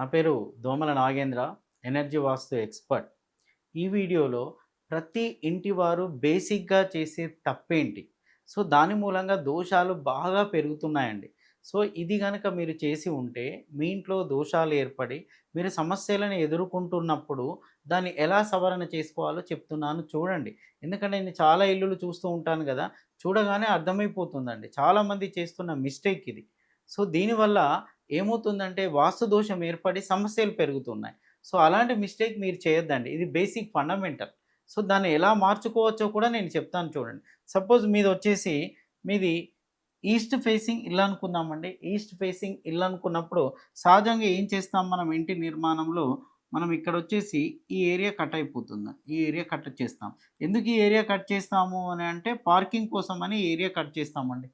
నా పేరు దోమల నాగేంద్ర ఎనర్జీ వాస్తు ఎక్స్పర్ట్. ఈ వీడియోలో ప్రతి ఇంటి వారు బేసిక్గా చేసే తప్పేంటి? సో దాని మూలంగా దోషాలు బాగా పెరుగుతున్నాయండి. సో ఇది కనుక మీరు చేసి ఉంటే మీ ఇంట్లో దోషాలు ఏర్పడి మీరు సమస్యలను ఎదుర్కొంటున్నప్పుడు దాన్ని ఎలా సవరణ చేసుకోవాలో చెప్తున్నాను చూడండి. ఎందుకంటే నేను చాలా ఇల్లులు చూస్తూ ఉంటాను కదా చూడగానే అర్థమైపోతుందండి. చాలామంది చేస్తున్న మిస్టేక్ ఇది. సో దీనివల్ల ఏమవుతుందంటే వాస్తు దోషం ఏర్పడి సమస్యలు పెరుగుతున్నాయి. సో అలాంటి మిస్టేక్ మీరు చేయొద్దండి. ఇది బేసిక్ ఫండమెంటల్. సో దాన్ని ఎలా మార్చుకోవచ్చో కూడా నేను చెప్తాను చూడండి. సపోజ్ మీది వచ్చేసి మీది ఈస్ట్ ఫేసింగ్ ఇల్లు అనుకుందామండి. ఈస్ట్ ఫేసింగ్ ఇల్లు అనుకున్నప్పుడు సహజంగా ఏం చేస్తాం మనం? ఇంటి నిర్మాణంలో మనం ఇక్కడ వచ్చేసి ఈ ఏరియా కట్ అయిపోతుంది. ఈ ఏరియా కట్ చేస్తాం. ఎందుకు ఈ ఏరియా కట్ చేస్తాము అని అంటే పార్కింగ్ కోసం అని ఏరియా కట్ చేస్తామండి.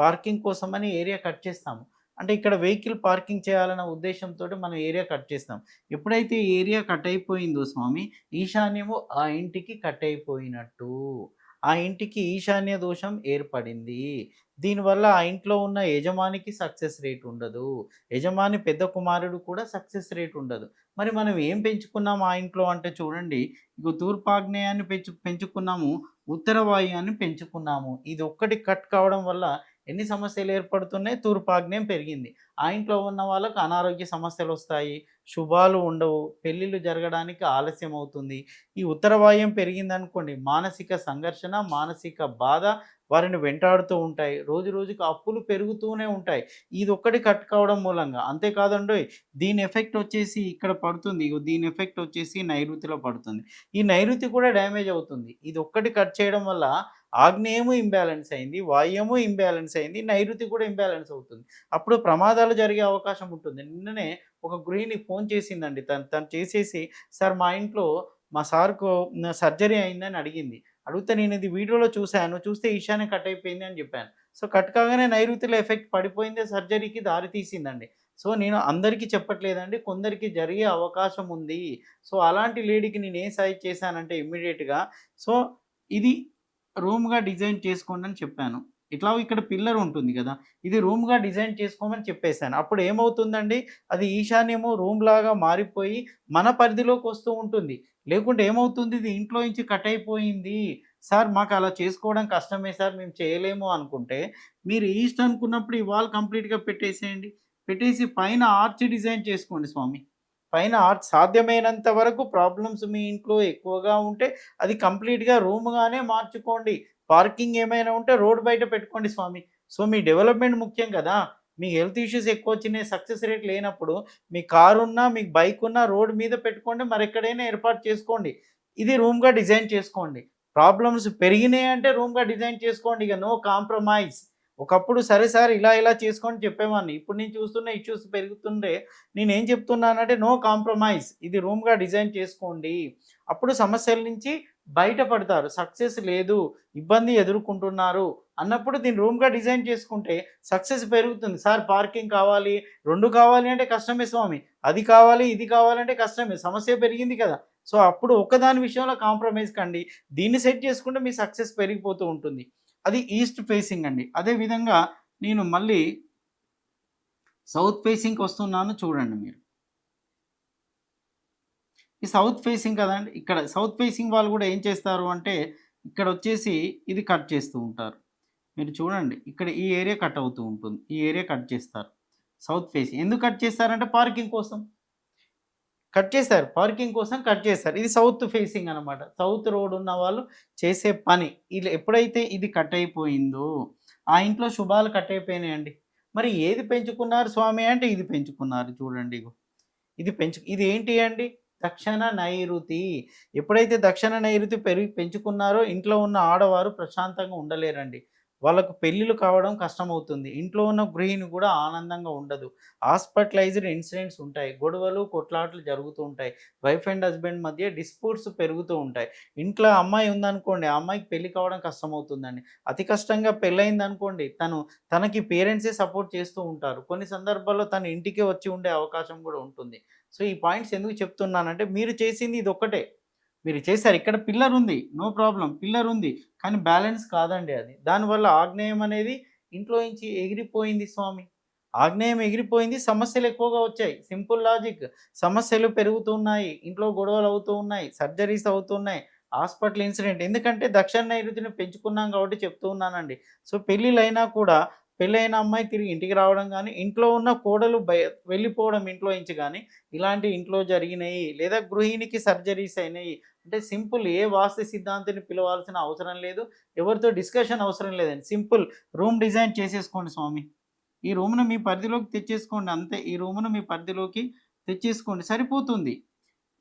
పార్కింగ్ కోసం అని ఏరియా కట్ చేస్తాము. అంటే ఇక్కడ వెహికల్ పార్కింగ్ చేయాలన్న ఉద్దేశంతో మనం ఏరియా కట్ చేస్తాం. ఎప్పుడైతే ఏరియా కట్ అయిపోయిందో స్వామి ఈశాన్యము ఆ ఇంటికి కట్ అయిపోయినట్టు. ఆ ఇంటికి ఈశాన్య దోషం ఏర్పడింది. దీనివల్ల ఆ ఇంట్లో ఉన్న యజమానికి సక్సెస్ రేట్ ఉండదు. యజమాని పెద్ద కుమారుడు కూడా సక్సెస్ రేట్ ఉండదు. మరి మనం ఏం పెంచుకున్నాం ఆ ఇంట్లో అంటే చూడండి ఇక తూర్పాగ్నేయాన్ని పెంచు పెంచుకున్నాము ఉత్తర వాయుయాన్ని పెంచుకున్నాము. ఇది ఒక్కటి కట్ కావడం వల్ల ఎన్ని సమస్యలు ఏర్పడుతున్నాయి? తూర్పాగ్నేయం పెరిగింది. ఆ ఇంట్లో ఉన్న వాళ్ళకు అనారోగ్య సమస్యలు వస్తాయి. శుభాలు ఉండవు. పెళ్ళిళ్ళు జరగడానికి ఆలస్యం అవుతుంది. ఈ ఉత్తరవాయం పెరిగిందనుకోండి పెరిగింది అనుకోండి మానసిక సంఘర్షణ మానసిక బాధ వారిని వెంటాడుతూ ఉంటాయి. రోజు రోజుకి అప్పులు పెరుగుతూనే ఉంటాయి. ఇది ఒక్కటి కట్ కావడం మూలంగా. అంతేకాదండి దీని ఎఫెక్ట్ వచ్చేసి ఇక్కడ పడుతుంది. దీని ఎఫెక్ట్ వచ్చేసి నైరుతిలో పడుతుంది. ఈ నైరుతి కూడా డ్యామేజ్ అవుతుంది. ఇది ఒక్కటి కట్ చేయడం వల్ల ఆగ్నేయము ఇంబ్యాలెన్స్ అయింది వాయుము ఇంబ్యాలెన్స్ అయింది నైరుతి కూడా ఇంబ్యాలెన్స్ అవుతుంది. అప్పుడు ప్రమాదాలు జరిగే అవకాశం ఉంటుంది. నిన్ననే ఒక గృహిణి ఫోన్ చేసిందండి. తను తను చేసేసి సార్ మా ఇంట్లో మా సార్కు సర్జరీ అయిందని అడిగింది. అడిగితే నేను ఇది వీడియోలో చూశాను చూస్తే ఈశాన్య కట్ అయిపోయింది అని చెప్పాను. సో కట్ కాగానే నైరుతిలో ఎఫెక్ట్ పడిపోయింది సర్జరీకి దారి తీసిందండి. సో నేను అందరికీ చెప్పట్లేదండి కొందరికి జరిగే అవకాశం ఉంది. సో అలాంటి లేడీకి నేను ఏ సజెస్ట్ చేశానంటే ఇమ్మీడియట్గా. సో ఇది రూమ్గా డిజైన్ చేసుకోండి అని చెప్పాను. ఇట్లా ఇక్కడ పిల్లర్ ఉంటుంది కదా ఇది రూమ్గా డిజైన్ చేసుకోమని చెప్పేశాను. అప్పుడు ఏమవుతుందండి? అది ఈశాన్యము రూమ్ లాగా మారిపోయి మన పరిధిలోకి వస్తూ ఉంటుంది. లేకుంటే ఏమవుతుంది? ఇది ఇంట్లో నుంచి కట్ అయిపోయింది. సార్ మాకు అలా చేసుకోవడం కష్టమే సార్ మేము చేయలేము అనుకుంటే మీరు ఈస్ట్ అనుకున్నప్పుడు ఈ వాల్ కంప్లీట్గా పెట్టేసేయండి. పెట్టేసి పైన ఆర్చ్ డిజైన్ చేసుకోండి స్వామి. పైన ఆర్ట్ సాధ్యమైనంత వరకు ప్రాబ్లమ్స్ మీ ఇంట్లో ఎక్కువగా ఉంటే అది కంప్లీట్గా రూమ్గానే మార్చుకోండి. పార్కింగ్ ఏమైనా ఉంటే రోడ్ బయట పెట్టుకోండి స్వామి. సో మీ డెవలప్మెంట్ ముఖ్యం కదా. మీ హెల్త్ ఇష్యూస్ ఎక్కువ వచ్చినాయి సక్సెస్ రేట్ లేనప్పుడు మీ కారు ఉన్నా మీకు బైక్ ఉన్నా రోడ్ మీద పెట్టుకోండి మరి ఎక్కడైనా ఏర్పాటు చేసుకోండి. ఇది రూమ్గా డిజైన్ చేసుకోండి. ప్రాబ్లమ్స్ పెరిగినాయి అంటే రూమ్గా డిజైన్ చేసుకోండి ఇక నో కాంప్రమైజ్. ఒకప్పుడు సరే సార్ ఇలా ఇలా చేసుకొని చెప్పేవాడిని ఇప్పుడు నేను చూస్తున్న ఇష్యూస్ పెరుగుతుండే నేను ఏం చెప్తున్నానంటే నో కాంప్రమైజ్. ఇది రూమ్గా డిజైన్ చేసుకోండి. అప్పుడు సమస్యల నుంచి బయటపడతారు. సక్సెస్ లేదు. ఇబ్బంది ఎదుర్కొంటున్నారు అన్నప్పుడు దీన్ని రూమ్గా డిజైన్ చేసుకుంటే సక్సెస్ పెరుగుతుంది. సార్ పార్కింగ్ కావాలి. రెండు కావాలి అంటే కష్టమే స్వామి. అది కావాలి ఇది కావాలంటే కష్టమే. సమస్య పెరిగింది కదా. సో అప్పుడు ఒకదాని విషయంలో కాంప్రమైజ్ కండి. దీన్ని సెట్ చేసుకుంటే మీ సక్సెస్ పెరిగిపోతూ ఉంటుంది. అది ఈస్ట్ ఫేసింగ్ అండి. అదేవిధంగా నేను మళ్ళీ సౌత్ ఫేసింగ్కి వస్తున్నాను చూడండి మీరు. ఈ సౌత్ ఫేసింగ్ కదండి ఇక్కడ సౌత్ ఫేసింగ్ వాళ్ళు కూడా ఏం చేస్తారు అంటే ఇక్కడ వచ్చేసి ఇది కట్ చేస్తూ ఉంటారు. మీరు చూడండి ఇక్కడ ఈ ఏరియా కట్ అవుతూ ఉంటుంది. ఈ ఏరియా కట్ చేస్తారు. South facing. ఎందుకు కట్ చేస్తారంటే పార్కింగ్ కోసం. కట్ చేశారు. పార్కింగ్ కోసం కట్ చేశారు. ఇది సౌత్ ఫేసింగ్ అనమాట సౌత్ రోడ్ ఉన్న వాళ్ళు చేసే పని. ఇలా ఎప్పుడైతే ఇది కట్ అయిపోయిందో ఆ ఇంట్లో శుభాలు కట్ అయిపోయినాయండి. మరి ఏది పెంచుకున్నారు స్వామి అంటే ఇది పెంచుకున్నారు చూడండి ఇది పెంచు ఇది ఏంటి అండి? దక్షిణ నైరుతి. ఎప్పుడైతే దక్షిణ నైరుతి పెరిగి పెంచుకున్నారో ఇంట్లో ఉన్న ఆడవారు ప్రశాంతంగా ఉండలేరండి. వాళ్ళకు పెళ్ళిళ్ళు కావడం కష్టమవుతుంది. ఇంట్లో ఉన్న గృహిణి కూడా ఆనందంగా ఉండదు. హాస్పిటలైజ్డ్ ఇన్సిడెంట్స్ ఉంటాయి. గొడవలు కొట్లాట్లు జరుగుతూ ఉంటాయి. వైఫ్ అండ్ హస్బెండ్ మధ్య డిస్ప్యూట్స్ పెరుగుతూ ఉంటాయి. ఇంట్లో అమ్మాయి ఉందనుకోండి ఆ అమ్మాయికి పెళ్ళి కావడం కష్టమవుతుందండి. అతి కష్టంగా పెళ్ళయింది అనుకోండి తను తనకి పేరెంట్సే సపోర్ట్ చేస్తూ ఉంటారు. కొన్ని సందర్భాల్లో తన ఇంటికే వచ్చి ఉండే అవకాశం కూడా ఉంటుంది. సో ఈ పాయింట్స్ ఎందుకు చెప్తున్నానంటే మీరు చేసింది ఇది ఒక్కటే మీరు చేశారు. ఇక్కడ పిల్లర్ ఉంది. నో ప్రాబ్లం పిల్లర్ ఉంది. కానీ బ్యాలెన్స్ కాదండి అది. దానివల్ల ఆగ్నేయం అనేది ఇంట్లో నుంచి ఎగిరిపోయింది స్వామి. ఆగ్నేయం ఎగిరిపోయింది. సమస్యలు ఎక్కువగా వచ్చాయి. సింపుల్ లాజిక్ సమస్యలు పెరుగుతున్నాయి ఇంట్లో గొడవలు అవుతూ ఉన్నాయి. సర్జరీస్ అవుతున్నాయి హాస్పిటల్ ఇన్సిడెంట్. ఎందుకంటే దక్షిణ నైరుతిని పెంచుకున్నాం కాబట్టి చెప్తూ ఉన్నానండి. సో పెళ్ళిళ్ళైనా కూడా పెళ్ళైన అమ్మాయి తిరిగి ఇంటికి రావడం కానీ ఇంట్లో ఉన్న కోడలు బయ వెళ్ళిపోవడం ఇంట్లో నుంచి కానీ ఇలాంటి ఇంట్లో జరిగినాయి లేదా గృహిణికి సర్జరీస్ అయినాయి. అంటే సింపుల్ ఏ వాస్తు సిద్ధాంతిని పిలవాల్సిన అవసరం లేదు. ఎవరితో డిస్కషన్ అవసరం లేదండి. సింపుల్ రూమ్ డిజైన్ చేసేసుకోండి స్వామి. ఈ రూమ్ను మీ పరిధిలోకి తెచ్చేసుకోండి అంతే. ఈ రూమ్ను మీ పరిధిలోకి తెచ్చేసుకోండి. సరిపోతుంది.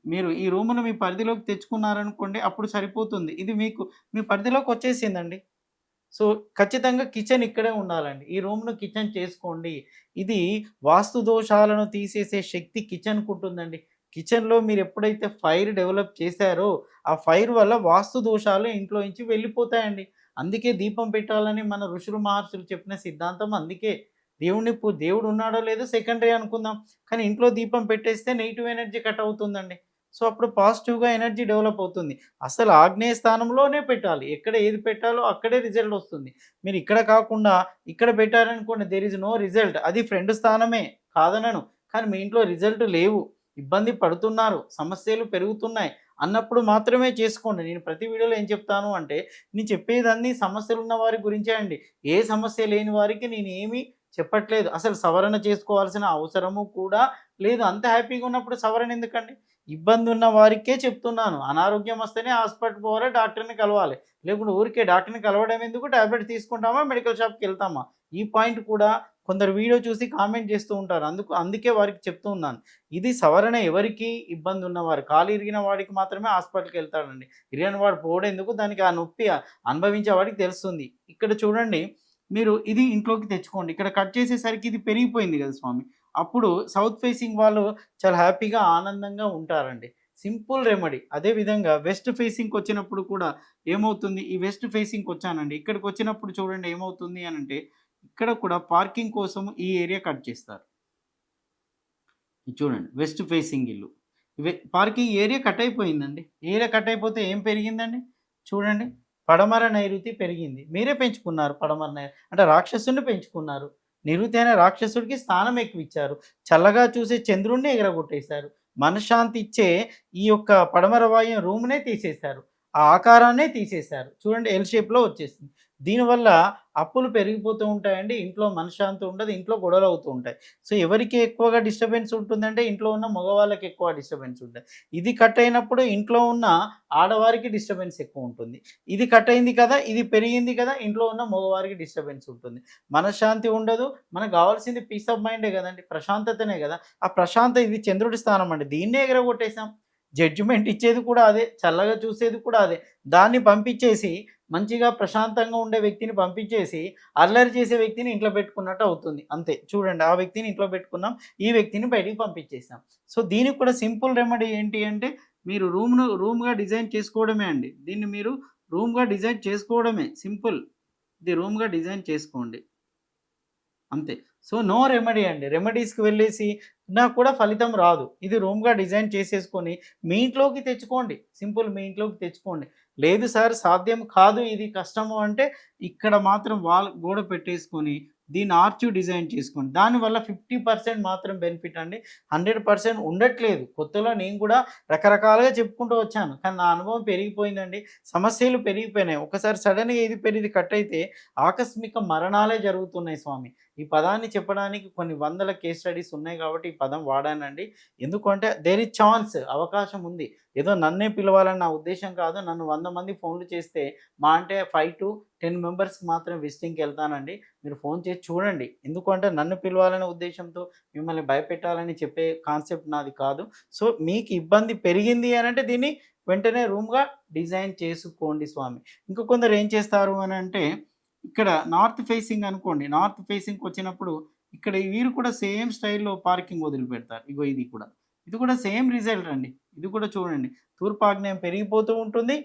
మీరు ఈ రూమ్ను మీ పరిధిలోకి తెచ్చుకున్నారనుకోండి అప్పుడు సరిపోతుంది. ఇది మీకు మీ పరిధిలోకి వచ్చేసిందండి. సో ఖచ్చితంగా కిచెన్ ఇక్కడే ఉండాలండి. ఈ రూమ్ను కిచెన్ చేసుకోండి. ఇది వాస్తు దోషాలను తీసేసే శక్తి కిచెన్కు ఉంటుందండి. కిచెన్లో మీరు ఎప్పుడైతే ఫైర్ డెవలప్ చేశారో ఆ ఫైర్ వల్ల వాస్తు దోషాలు ఇంట్లో నుంచి వెళ్ళిపోతాయండి. అందుకే దీపం పెట్టాలని మన ఋషులు మహర్షులు చెప్పిన సిద్ధాంతం అందుకే. దేవుడిని దేవుడు ఉన్నాడో లేదో సెకండరీ అనుకుందాం. కానీ ఇంట్లో దీపం పెట్టేస్తే నెగిటివ్ ఎనర్జీ కట్ అవుతుందండి. సో అప్పుడు పాజిటివ్గా ఎనర్జీ డెవలప్ అవుతుంది. అసలు ఆగ్నేయ స్థానంలోనే పెట్టాలి. ఎక్కడ ఏది పెట్టాలో అక్కడే రిజల్ట్ వస్తుంది. మీరు ఇక్కడ కాకుండా ఇక్కడ పెట్టారనుకోండి దెర్ ఇస్ నో రిజల్ట్ అది ఫ్రెండ్ స్థానమే కాదనను. కానీ మీ ఇంట్లో రిజల్ట్ లేవు. ఇబ్బంది పడుతున్నారు. సమస్యలు పెరుగుతున్నాయి. అన్నప్పుడు మాత్రమే చేసుకోండి. నేను ప్రతి వీడియోలో ఏం చెప్తాను అంటే నేను చెప్పేదన్నీ సమస్యలు ఉన్న వారి గురించే అండి. ఏ సమస్య లేని వారికి నేను ఏమి చెప్పట్లేదు. అసలు సవరణ చేసుకోవాల్సిన అవసరము కూడా లేదు. అంత హ్యాపీగా ఉన్నప్పుడు సవరణ ఎందుకండి? ఇబ్బంది ఉన్న వారికే చెప్తున్నాను. అనారోగ్యం వస్తేనే హాస్పిటల్ పోవాలి డాక్టర్ని కలవాలి. లేకుంటే ఊరికే డాక్టర్ని కలవడం ఎందుకు? ట్యాబ్లెట్ తీసుకుంటామా? మెడికల్ షాప్కి వెళ్తామా? ఈ పాయింట్ కూడా కొందరు వీడియో చూసి కామెంట్ చేస్తూ ఉంటారు. అందుకు అందుకే వారికి చెప్తూ ఉన్నాను. ఇది సవరణ ఎవరికి ఇబ్బంది ఉన్నవారు? కాలు ఇరిగిన వాడికి మాత్రమే హాస్పిటల్కి వెళ్తాడండి. ఇరిగిన వాడు పోవడెందుకు దానికి ఆ నొప్పి అనుభవించే వాడికి తెలుస్తుంది. ఇక్కడ చూడండి. మీరు ఇది ఇంట్లోకి తెచ్చుకోండి. ఇక్కడ కట్ చేసేసరికి ఇది పెరిగిపోయింది కదా స్వామి. అప్పుడు సౌత్ ఫేసింగ్ వాళ్ళు చాలా హ్యాపీగా ఆనందంగా ఉంటారండి. Simple remedy. అదేవిధంగా వెస్ట్ ఫేసింగ్కి వచ్చినప్పుడు కూడా ఏమవుతుంది? ఈ వెస్ట్ ఫేసింగ్కి వచ్చానండి. ఇక్కడికి వచ్చినప్పుడు చూడండి ఏమవుతుంది అని అంటే ఇక్కడ కూడా పార్కింగ్ కోసం ఈ ఏరియా కట్ చేస్తారు. చూడండి వెస్ట్ ఫేసింగ్ ఇల్లు. పార్కింగ్ ఏరియా కట్ అయిపోయిందండి. ఏరియా కట్ అయిపోతే ఏం పెరిగిందండి? చూడండి పడమర నైరుతి పెరిగింది. మీరే పెంచుకున్నారు పడమర నైరు అంటే రాక్షసుని పెంచుకున్నారు. నిరుతి అనే రాక్షసుడికి స్థానం ఎక్కువ ఇచ్చారు చల్లగా చూసే చంద్రుణ్ణి ఎగరగొట్టేశారు. మనశ్శాంతి ఇచ్చే ఈ యొక్క పడమర వాయువు రూమ్నే తీసేశారు. ఆ ఆకారాన్నే తీసేశారు. చూడండి ఎల్ షేప్లో వచ్చేసింది. దీనివల్ల అప్పులు పెరిగిపోతూ ఉంటాయండి ఇంట్లో మనశ్శాంతి ఉండదు ఇంట్లో గొడవలు అవుతూ ఉంటాయి. సో ఎవరికి ఎక్కువగా డిస్టర్బెన్స్ ఉంటుందంటే ఇంట్లో ఉన్న మగవాళ్ళకి ఎక్కువ డిస్టర్బెన్స్ ఉంటుంది. ఇది కట్ అయినప్పుడు ఇంట్లో ఉన్న ఆడవారికి డిస్టర్బెన్స్ ఎక్కువ ఉంటుంది. ఇది కట్ అయింది కదా ఇది పెరిగింది కదా ఇంట్లో ఉన్న మగవారికి డిస్టర్బెన్స్ ఉంటుంది. మనశ్శాంతి ఉండదు మనకు కావాల్సింది పీస్ ఆఫ్ మైండే కదండి ప్రశాంతతనే కదా. ఆ ప్రశాంత ఇది చంద్రుడి స్థానం అండి. దీన్నే ఎగరగొట్టేసాం జడ్జిమెంట్ ఇచ్చేది కూడా అదే చల్లగా చూసేది కూడా అదే. దాన్ని పంపించేసి మంచిగా ప్రశాంతంగా ఉండే వ్యక్తిని పంపించేసి అల్లరి చేసే వ్యక్తిని ఇంట్లో పెట్టుకున్నట్టు అవుతుంది. అంతే. చూడండి ఆ వ్యక్తిని ఇంట్లో పెట్టుకున్నాం ఈ వ్యక్తిని బయటికి పంపించేసాం. సో దీనికి కూడా సింపుల్ రెమెడీ ఏంటి అంటే మీరు రూమ్ను రూమ్గా డిజైన్ చేసుకోవడమే అండి. దీన్ని మీరు రూమ్గా డిజైన్ చేసుకోవడమే. సింపుల్. ఇది రూమ్గా డిజైన్ చేసుకోండి. అంతే. సో నో రెమెడీ అండి. రెమెడీస్కి వెళ్ళేసి నాకు కూడా ఫలితం రాదు. ఇది రూమ్గా డిజైన్ చేసేసుకొని మీ ఇంట్లోకి తెచ్చుకోండి. సింపుల్ మీ ఇంట్లోకి తెచ్చుకోండి. లేదు సార్ సాధ్యం కాదు ఇది కష్టము అంటే ఇక్కడ మాత్రం వాల్ గోడ పెట్టేసుకొని దీని ఆర్చ్యూ డిజైన్ చేసుకోండి దానివల్ల ఫిఫ్టీ పర్సెంట్ మాత్రం బెనిఫిట్ అండి. హండ్రెడ్ పర్సెంట్ ఉండట్లేదు. కొత్తలో నేను కూడా రకరకాలుగా చెప్పుకుంటూ వచ్చాను. కానీ నా అనుభవం పెరిగిపోయిందండి. సమస్యలు పెరిగిపోయినాయి. ఒకసారి సడన్గా ఇది పెరిగి కట్ అయితే ఆకస్మిక మరణాలే జరుగుతున్నాయి స్వామి. ఈ పదాన్ని చెప్పడానికి కొన్ని వందల కేస్ స్టడీస్ ఉన్నాయి కాబట్టి ఈ పదం వాడానండి. ఎందుకంటే దేర్ ఇస్ ఛాన్స్ అవకాశం ఉంది. ఏదో నన్నే పిలవాలని నా ఉద్దేశం కాదు. నన్ను వంద మంది ఫోన్లు చేస్తే మా అంటే ఫైవ్ టు టెన్ మెంబర్స్కి మాత్రం విజిటింగ్కి వెళ్తానండి. మీరు ఫోన్ చేసి చూడండి. ఎందుకంటే నన్ను పిలవాలనే ఉద్దేశంతో మిమ్మల్ని భయపెట్టాలని చెప్పే కాన్సెప్ట్ నాది కాదు. సో మీకు ఇబ్బంది పెరిగింది అని అంటే దీన్ని వెంటనే రూమ్గా డిజైన్ చేసుకోండి స్వామి. ఇంకా కొందరు ఏం చేస్తారు అని అంటే ఇక్కడ నార్త్ ఫేసింగ్ అనుకోండి నార్త్ ఫేసింగ్కి వచ్చినప్పుడు ఇక్కడ వీరు కూడా సేమ్ స్టైల్లో పార్కింగ్ వదిలిపెడతారు. ఇగో ఇది కూడా. ఇది కూడా సేమ్ రిజల్ట్ అండి ఇది కూడా చూడండి. తూర్పు ఆగ్నేయం పెరిగిపోతూ ఉంటుంది.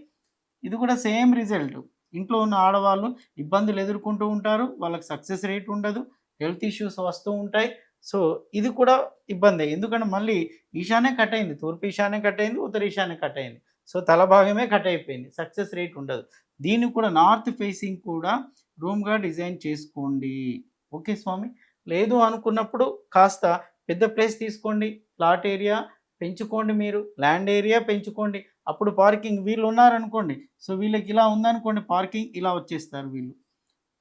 ఇది కూడా సేమ్ రిజల్ట్ ఇంట్లో ఉన్న ఆడవాళ్ళు ఇబ్బందులు ఎదుర్కొంటూ ఉంటారు. వాళ్ళకి సక్సెస్ రేట్ ఉండదు. హెల్త్ ఇష్యూస్ వస్తూ ఉంటాయి. సో ఇది కూడా ఇబ్బంది. ఎందుకంటే మళ్ళీ ఈశానే కట్ అయింది. తూర్పు ఈశానే కట్ అయింది. ఉత్తర ఈశానే కట్ అయింది. సో తల భాగమే కట్ అయిపోయింది. సక్సెస్ రేట్ ఉండదు. దీన్ని కూడా నార్త్ ఫేసింగ్ కూడా రూమ్గా డిజైన్ చేసుకోండి. ఓకే స్వామి. లేదు అనుకున్నప్పుడు కాస్త పెద్ద ప్లేస్ తీసుకోండి. ప్లాట్ ఏరియా పెంచుకోండి మీరు. ల్యాండ్ ఏరియా పెంచుకోండి. అప్పుడు పార్కింగ్ వీళ్ళు ఉన్నారనుకోండి. సో వీళ్ళకి ఇలా ఉందనుకోండి పార్కింగ్ ఇలా వచ్చేస్తారు వీళ్ళు.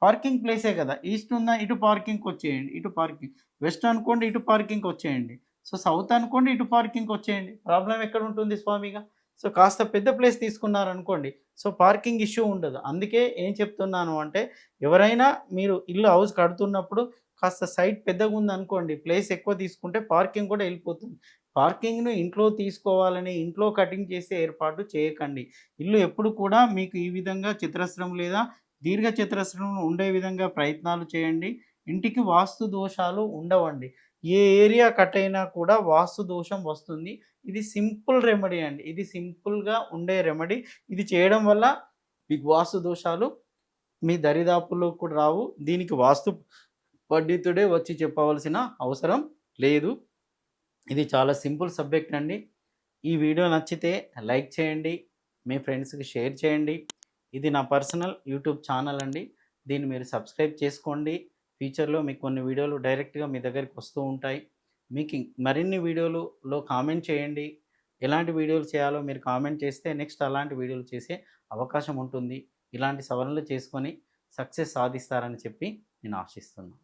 పార్కింగ్ ప్లేసే కదా. ఈస్ట్ ఉందా ఇటు పార్కింగ్కి వచ్చేయండి. ఇటు పార్కింగ్. వెస్ట్ అనుకోండి ఇటు పార్కింగ్కి వచ్చేయండి. సో సౌత్ అనుకోండి ఇటు పార్కింగ్కి వచ్చేయండి. ప్రాబ్లం ఎక్కడ ఉంటుంది స్వామిగా? సో కాస్త పెద్ద ప్లేస్ తీసుకున్నారనుకోండి సో పార్కింగ్ ఇష్యూ ఉండదు. అందుకే ఏం చెప్తున్నాను అంటే ఎవరైనా మీరు ఇల్లు హౌస్ కడుతున్నప్పుడు కాస్త సైట్ పెద్దగా ఉందనుకోండి ప్లేస్ ఎక్కువ తీసుకుంటే పార్కింగ్ కూడా వెళ్ళిపోతుంది. పార్కింగ్ను ఇంట్లో తీసుకోవాలని ఇంట్లో కటింగ్ చేసే ఏర్పాటు చేయకండి. ఇల్లు ఎప్పుడు కూడా మీకు ఈ విధంగా చిత్రస్రం లేదా దీర్ఘ చతురస్రం ఉండే విధంగా ప్రయత్నాలు చేయండి. ఇంటికి వాస్తు దోషాలు ఉండవండి. ఏ ఏరియా కట్ అయినా కూడా వాస్తు దోషం వస్తుంది. ఇది సింపుల్ రెమెడీ అండి. ఇది సింపుల్గా ఉండే రెమెడీ. ఇది చేయడం వల్ల మీకు వాస్తు దోషాలు మీ దరిదాపుల్లో కూడా రావు. దీనికి వాస్తు పండితుడే వచ్చి చెప్పవలసిన అవసరం లేదు. ఇది చాలా సింపుల్ సబ్జెక్ట్ అండి. ఈ వీడియో నచ్చితే లైక్ చేయండి. మీ ఫ్రెండ్స్కి షేర్ చేయండి. ఇది నా పర్సనల్ యూట్యూబ్ ఛానల్ అండి. దీన్ని మీరు సబ్స్క్రైబ్ చేసుకోండి. ఫ్యూచర్లో మీకు కొన్ని వీడియోలు డైరెక్ట్గా మీ దగ్గరికి వస్తూ ఉంటాయి. మీకు మరిన్ని వీడియోలులో కామెంట్ చేయండి. ఎలాంటి వీడియోలు చేయాలో మీరు కామెంట్ చేస్తే నెక్స్ట్ అలాంటి వీడియోలు చేసే అవకాశం ఉంటుంది. ఇలాంటి సవరణలు చేసుకొని సక్సెస్ సాధిస్తారని చెప్పి నేను ఆశిస్తున్నాను.